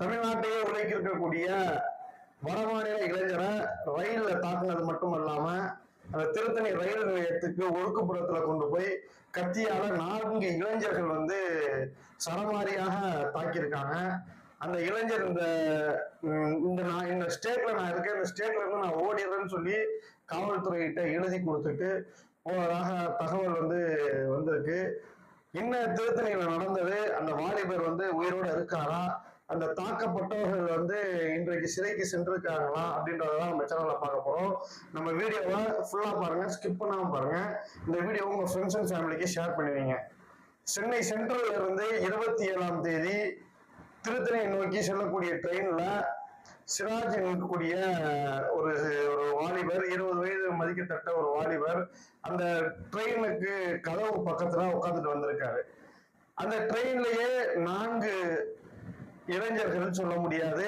தமிழ்நாட்டையே உழைக்க இருக்கக்கூடிய வடமாநில இளைஞரை ரயில்ல தாக்குனது மட்டும் இல்லாம அந்த திருத்தணி ரயில் நிலையத்துக்கு ஒழுக்குப்புறத்துல கொண்டு போய் கத்தியால நான்கு இளைஞர்கள் வந்து சரமாரியாக தாக்கியிருக்காங்க. அந்த இளைஞர் இந்த இந்த நான் இந்த ஸ்டேட்ல நான் இருக்கேன் இந்த ஸ்டேட்ல இருந்து நான் ஓடிடுறேன்னு சொல்லி காவல்துறையிட்ட எழுதி கொடுத்துட்டு போனதாக தகவல் வந்து வந்திருக்கு. என்ன திருத்தணியில நடந்தது? அந்த வாலிபர் வந்து உயிரோட இருக்காரா? அந்த தாக்கப்பட்டவர்கள் வந்து இன்றைக்கு சிறைக்கு சென்றிருக்காங்களா அப்படின்றதான் நம்ம சேனல்ல பார்க்க போறோம். நம்ம வீடியோவை ஃபுல்லா பாருங்க ஸ்கிப் பண்ணாம பாருங்க. இந்த வீடியோ உங்க ஃப்ரெண்ட்ஸ் அண்ட் ஃபேமிலிக்கு ஷேர் பண்ணுவீங்க. சென்னை சென்ட்ரல்ல இருந்து இருபத்தி ஏழாம் தேதி திருத்தணியை நோக்கி செல்லக்கூடிய ட்ரெயின்ல சிராஜ் இருக்கக்கூடிய ஒரு ஒரு வாலிபர் இருபது வயது மதிக்கத்தட்ட ஒரு வாலிபர் அந்த ட்ரெயினுக்கு கதவு பக்கத்துல உட்காந்துட்டு வந்திருக்காரு. அந்த ட்ரெயின்லயே நான்கு இளைஞர்கள் சொல்ல முடியாது.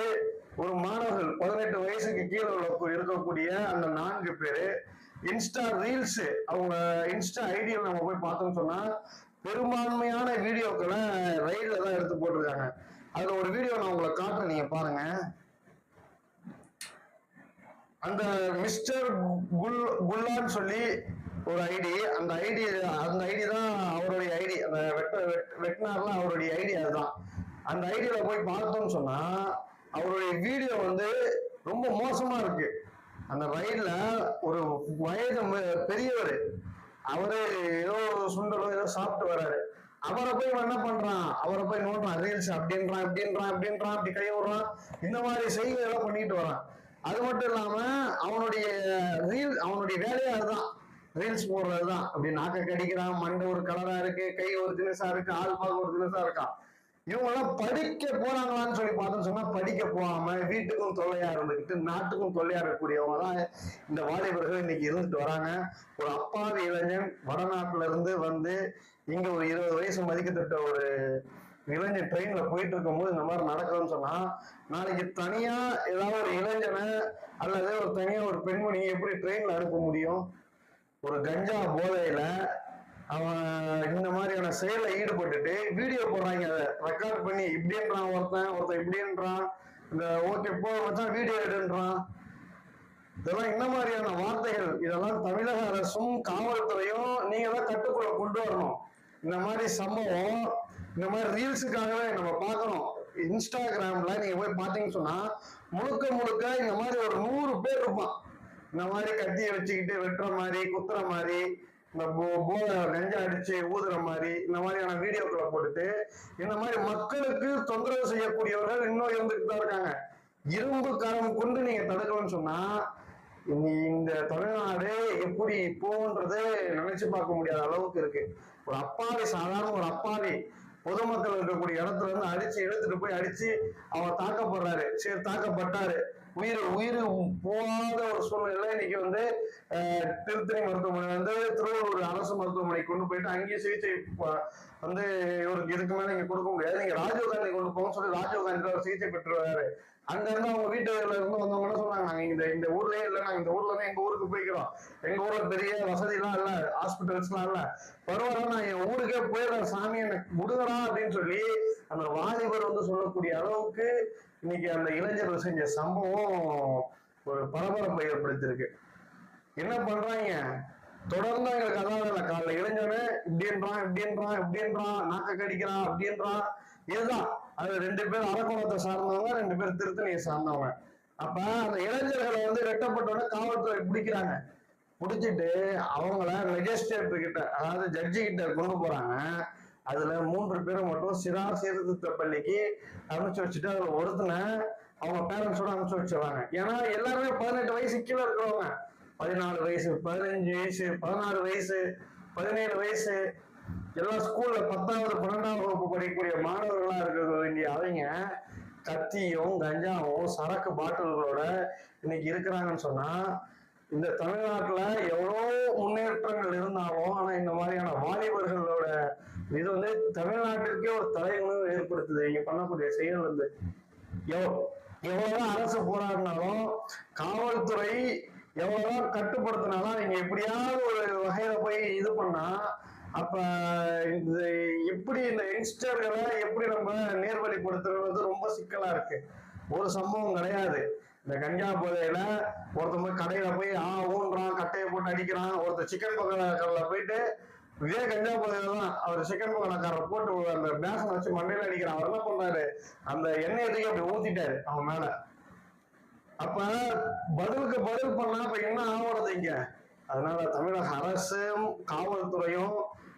ஒரு மாணவர்கள் பதினெட்டு வயசுக்கு கீழே உள்ள இருக்கக்கூடிய அந்த நான்கு பேரு இன்ஸ்டா ரீல்ஸ் அவங்க இன்ஸ்டா ஐடியில் நம்ம போய் பார்த்தோம்னு சொன்னா பெரும்பான்மையான வீடியோக்களை ரயில்ல தான் எடுத்து போட்டிருக்காங்க. அதுல ஒரு வீடியோ நான் உங்களை காட்டுறேன் நீங்க பாருங்க. அந்த மிஸ்டர் குல் குல்லான்னு சொல்லி ஒரு ஐடி அந்த ஐடி அந்த ஐடி தான் அவருடைய ஐடி அந்த வெட்ட வெட்- அவருடைய ஐடி அதுதான். அந்த ஐடியில போய் பார்த்தோம்னு சொன்னா அவருடைய வீடியோ வந்து ரொம்ப மோசமா இருக்கு. அந்த ரயில்ல ஒரு வயது பெரியவர். அவரு ஏதோ சுண்டலோ ஏதோ சாப்பிட்டு வர்றாரு அவரை போய் என்ன பண்றான்? அவரை போய் நோடுறான் ரீல்ஸ் அப்படின்றான் இப்படின்றான் இப்படின்றான் அப்படி கை விடுறான் இந்த மாதிரி செய்திகளை பண்ணிட்டு வரான். அது மட்டும் இல்லாம அவனுடைய ரீல் அவனுடைய வேலையா அதுதான். ரீல்ஸ் போடுறதுதான். அப்படி நாக்க கடிக்கிறான் மண்டை ஒரு கலரா இருக்கு கை ஒரு தினசா இருக்கு ஆள் பார்க்க ஒரு தினசா இருக்கான். இவங்க எல்லாம் படிக்க போறாங்களான்னு சொல்லி பார்த்தோம்னு சொன்னா படிக்க போகாம வீட்டுக்கும் தொல்லையா இருந்துக்கிட்டு நாட்டுக்கும் தொல்லையா இருக்கக்கூடியவங்க தான் இந்த வாலிபர்கள் இன்னைக்கு இருந்துட்டு வராங்க. ஒரு அப்பாவி இளைஞன் வடநாட்டுல இருந்து வந்து இங்க ஒரு இருபது வயசு மதிக்கத்தட்ட ஒரு இளைஞன் ட்ரெயின்ல போயிட்டு இருக்கும்போது இந்த மாதிரி நடக்குதுன்னு சொன்னா நாளைக்கு தனியா ஏதாவது ஒரு இளைஞனை அல்லது ஒரு தனியா ஒரு பெண்மணி எப்படி ட்ரெயின்ல அனுப்ப முடியும்? ஒரு கஞ்சா போதையில அவன் இந்த மாதிரியான செயலில் ஈடுபட்டுட்டு வீடியோ போடுறாங்க அதை. ரெக்கார்ட் பண்ணி இப்படின்றான் ஒருத்தன் ஒருத்தன் இப்படின்றான் இந்த ஓகே போ வச்சா வீடியோ எடுன்றான். இதெல்லாம் என்ன மாதிரியான வார்த்தைகள். இதெல்லாம் தமிழக அரசும் காவல்துறையும் நீங்க தான் கட்டுக்குள்ள கொண்டு வரணும். இந்த மாதிரி சம்பவம் இந்த மாதிரி ரீல்ஸுக்காகவே நம்ம பார்க்கணும். இன்ஸ்டாகிராம்ல நீங்க போய் பார்த்தீங்கன்னு சொன்னா முழுக்க முழுக்க இந்த மாதிரி ஒரு நூறு பேர் இருப்பான். இந்த மாதிரி கத்தியை வச்சுக்கிட்டு வெட்டுற மாதிரி குத்துற மாதிரி இந்த நெஞ்ச அடிச்சு ஊதுற மாதிரி இந்த மாதிரியான வீடியோக்களை போட்டுட்டு இந்த மாதிரி மக்களுக்கு தொந்தரவு செய்யக்கூடியவர்கள் இன்னும் இருந்துட்டு தான் இருக்காங்க. இரும்பு கரம் கொண்டு நீங்க தடுக்கணும்னு சொன்னா இந்த தமிழ்நாடு எப்படி போன்றத நினைச்சு பார்க்க முடியாத அளவுக்கு இருக்கு. ஒரு அப்பாவி சாதாரண ஒரு அப்பாவி பொதுமக்கள் இருக்கக்கூடிய இடத்துல இருந்து அடிச்சு எடுத்துட்டு போய் அடிச்சு அவர் தாக்கப்படுறாரு. சரி தாக்கப்பட்டாரு. உயிர் உயிர் போகாத ஒரு சூழ்நிலை இன்னைக்கு வந்து திருத்தணி மருத்துவமனை வந்து திருவள்ளூர் அரசு மருத்துவமனைக்கு கொண்டு போயிட்டு அங்கேயே சிகிச்சை வந்து இவருக்கு இதுக்கு மேலே இங்க கொடுக்க முடியாது. நீங்க ராஜீவ் காந்தி கொண்டு போகணும் சொல்லி ராஜீவ் காந்தி அவர் சிகிச்சை பெற்றுவாரு அங்க இருந்து அவங்க வீட்டுல இருந்து வந்தவங்க என்ன சொன்னாங்க நாங்க இந்த இந்த ஊர்லயே இல்ல நாங்க இந்த ஊர்ல இருந்து எங்க ஊருக்கு போய்க்கிறோம். எங்க ஊர்ல பெரிய வசதி எல்லாம் இல்ல ஹாஸ்பிட்டல்ஸ் எல்லாம் இல்ல. பரவாயில்ல நான் என் ஊருக்கே போயிடுறேன் சாமி எனக்கு விடுங்கடா அப்படின்னு சொல்லி அந்த வாலிபர் வந்து சொல்லக்கூடிய அளவுக்கு இன்னைக்கு அந்த இளைஞர்கள் செஞ்ச சம்பவம் ஒரு பரபரப்பை ஏற்படுத்தியிருக்கு. என்ன பண்றாங்க? தொடர்ந்து எங்களுக்கு அதான் காலைல இளைஞனு இப்படின்றான் இப்படின்றான் இப்படின்றான் நாக்க கடிக்கிறான் அப்படின்றான் இதுதான். அது ரெண்டு பேர் அரக்கோணத்தை சார்ந்தவங்க ரெண்டு பேர் திருத்தணியை சார்ந்தவங்க. அப்ப அந்த இளைஞர்களை வந்து வெட்டப்பட்டோட காவல்துறை பிடிக்கிறாங்க. பிடிச்சிட்டு அவங்கள மெஜிஸ்ட்ரேட் கிட்ட அதாவது ஜட்ஜி கிட்ட கொண்டு போறாங்க. அதுல மூன்று பேரை மட்டும் சிறா சீர்திருத்த பள்ளிக்கு அனுப்பிச்சு வச்சுட்டு அதுல ஒருத்தனை அவங்க பேரண்ட்ஸோட அனுப்பிச்சு வச்சிருவாங்க. ஏன்னா எல்லாருமே பதினெட்டு வயசு கீழே இருக்கிறவங்க. பதினாலு வயசு பதினஞ்சு வயசு பதினாறு வயசு பதினேழு வயசு. எல்லாம் ஸ்கூல்ல பத்தாவது பன்னெண்டாவது வகுப்பு படிக்கக்கூடிய மாணவர்களா இருக்க வேண்டிய அவங்க கத்தியும் கஞ்சாவும் சரக்கு பாட்டில்களோட இன்னைக்கு இருக்கிறாங்கன்னு சொன்னா இந்த தமிழ்நாட்டுல எவ்வளோ முன்னேற்றங்கள் இருந்தாலும் ஆனா இந்த மாதிரியான வாலிபர்களோட இது வந்து தமிழ்நாட்டிற்கே ஒரு தலைகுணம் ஏற்படுத்துது. இங்க பண்ணக்கூடிய செயல் வந்து எவ்வளோ அரசு போராடினாலும் காவல்துறை எவ்வளவு கட்டுப்படுத்தினாலும் நீங்க எப்படியாவது ஒரு வகையில போய் இது பண்ணா அப்ப இந்த எப்படி இந்த யங்ஸ்டர்களை எப்படி நம்ம நேர்வழிப்படுத்துறது ரொம்ப சிக்கலா இருக்கு. ஒரு சம்பவம் கிடையாது. இந்த கஞ்சா போதையில ஒருத்தன் போய் கடையில போய் ஆ ஊன்றான் கட்டையை போட்டு அடிக்கிறான் ஒருத்தர் சிக்கன் பக்கத்துல போயிட்டு இதே கஞ்சா போதையில தான் அவர் சிக்கன் பக்கக்காரரை போட்டு அந்த பேசனை வச்சு மண்டையில அடிக்கிறான். அவர் என்ன பண்றாரு? அந்த எண்ணெயை தூக்கி அப்படி ஊத்திட்டாரு அவன் மேல. அப்ப பதிலுக்கு பதில் பண்ணா இப்ப என்ன ஆகிறது இங்க? அதனால தமிழக அரசும் காவல்துறையும்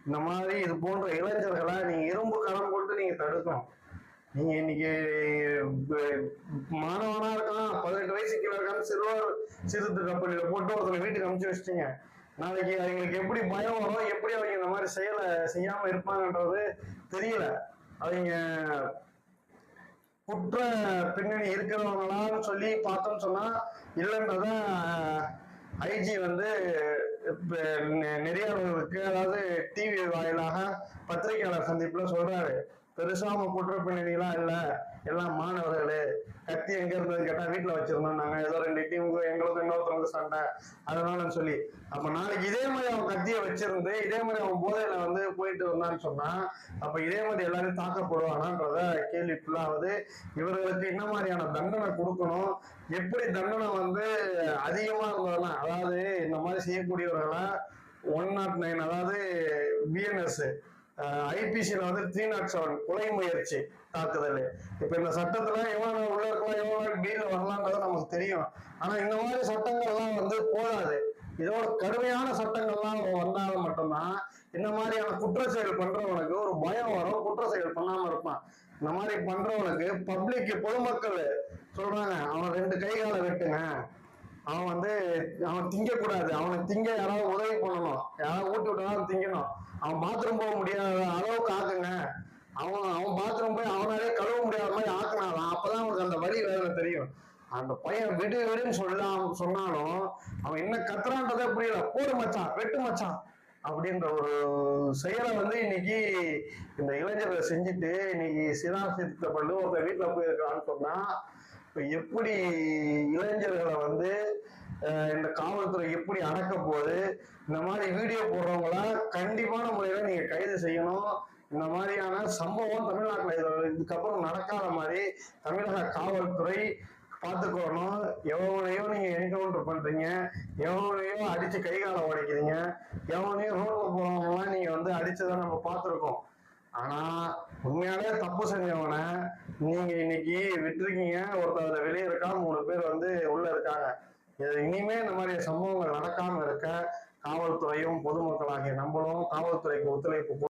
இந்த மாதிரி இது போன்ற இளைஞர்களை நீங்க இரும்பு கரம் கொண்டு நீங்க தடுக்கணும். நீங்க இன்னைக்கு மாணவனா இருக்கான் பதினெட்டு வயசு கீழே இருக்கான் சிறுவர் சிறுத்து கப்பலில் போட்டு ஒருத்தனை வீட்டுக்கு அனுப்பிச்சு வச்சிட்டீங்க. நாளைக்கு அவங்களுக்கு எப்படி பயம் வரும் எப்படி அவங்க இந்த மாதிரி செயலை செய்யாம இருப்பாங்கன்றது தெரியல. அவங்க குற்ற பின்னணி இருக்கிறவங்களான்னு சொல்லி பார்த்தோம்னு சொன்னா இல்லைன்றத ஐஜி வந்து நிறைய நெறியாளர்களுக்கு அதாவது டிவி வாயிலாக பத்திரிகையாளர் சந்திப்புல சொல்றாரு. பெருசா அவங்க குற்ற பின்னணிலாம் இல்ல. எல்லாம் மாணவர்களு. கத்தி எங்க இருந்தது கேட்டா வீட்டுல வச்சிருந்தோம் நாங்க. ஏதோ ரெண்டு டீமுக்கு எங்களுக்கு இன்னொருத்தவங்க சண்டை. அதனால சொல்லி. அப்ப நாளைக்கு இதே மாதிரி அவன் கத்தியை வச்சிருந்து இதே மாதிரி அவன் போதையில வந்து போயிட்டு வந்தான்னு சொன்னா அப்ப இதே மாதிரி எல்லாரும் தாக்கப்படுவானான்றத கேள்வி ஃபுல்லாவது இவர்களுக்கு என்ன மாதிரியான தண்டனை கொடுக்கணும்? எப்படி தண்டனை வந்து அதிகமா இருந்ததுன்னா அதாவது இந்த மாதிரி செய்யக்கூடியவர்களை ஒன் நாட் நைன் அதாவது பிஎன்எஸ் ஐபிசியில் வந்து த்ரீ நாட் செவன் கொலை முயற்சி தாக்குதல். இப்ப இந்த சட்டத்துல எவ்வளவு உள்ள இருக்கலாம் எவ்வளவு நாள் பீல வரலான்றது நமக்கு தெரியும். ஆனா இந்த மாதிரி சட்டங்கள்லாம் வந்து போதாது. இதோட கடுமையான சட்டங்கள்லாம் வந்தாலும் மட்டும்தான் இந்த மாதிரியான குற்ற செயல் பண்றவனுக்கு ஒரு பயம் வரும் குற்ற செயல் பண்ணாம இருப்பான். இந்த மாதிரி பண்றவனுக்கு பப்ளிக் பொதுமக்கள் சொல்றாங்க அவன் ரெண்டு கை காலை வெட்டுங்க. அவன் வந்து அவன் திங்க கூடாது அவனை திங்க யாராவது உதவி பண்ணணும். யாராவது ஊட்டி விட்டாலும் திங்கணும். அவன் பாத்ரூம் போக முடியாத அளவுக்கு ஆக்குங்க. அவன் அவன் பாத்ரூம் போய் அவனாலே கழுவ முடியாத மாதிரி ஆக்குனாதான் அப்பதான் அவனுக்கு அந்த வழி வேற தெரியும். அந்த பையன் விடு விடுன்னு சொல்லாம் சொன்னாலும் அவன் என்ன கத்துறான்றதே புரியல. போடு மச்சான் வெட்டு மச்சான். அப்படின்ற ஒரு செயலை வந்து இன்னைக்கு இந்த இளைஞர்களை செஞ்சுட்டு இன்னைக்கு சிதாசித்தப்பட்டு ஒருத்தர் வீட்டுல போயிருக்கான்னு சொன்னா எப்படி இளைஞர்களை வந்து இந்த காவல்துறை எப்படி அடக்க போகுது? இந்த மாதிரி வீடியோ போடுறவங்கள கண்டிப்பான முறையில நீங்க கைது செய்யணும். இந்த மாதிரியான சம்பவம் தமிழ்நாட்டில் இதுக்கப்புறம் நடக்காத மாதிரி தமிழக காவல்துறை பார்த்துக்கணும். எவனையோ நீங்க என்கவுண்டர் பண்றீங்க. எவனையோ அடிச்சு கை காலை உடைக்கிறீங்க. எவனையோ ரோட்ல போறவங்கலாம் நீங்க வந்து அடிச்சதை நம்ம பார்த்துருக்கோம். ஆனா உண்மையாலே தப்பு செஞ்சவன நீங்க இன்னைக்கு விட்டுருக்கீங்க. ஒருத்தர் வெளியே இருக்காம மூணு பேர் வந்து உள்ள இருக்காங்க. இனிமே இந்த மாதிரி சம்பவங்கள் நடக்காம இருக்க காவல்துறையும் பொதுமக்கள் நம்மளும் காவல்துறைக்கு ஒத்துழைப்பு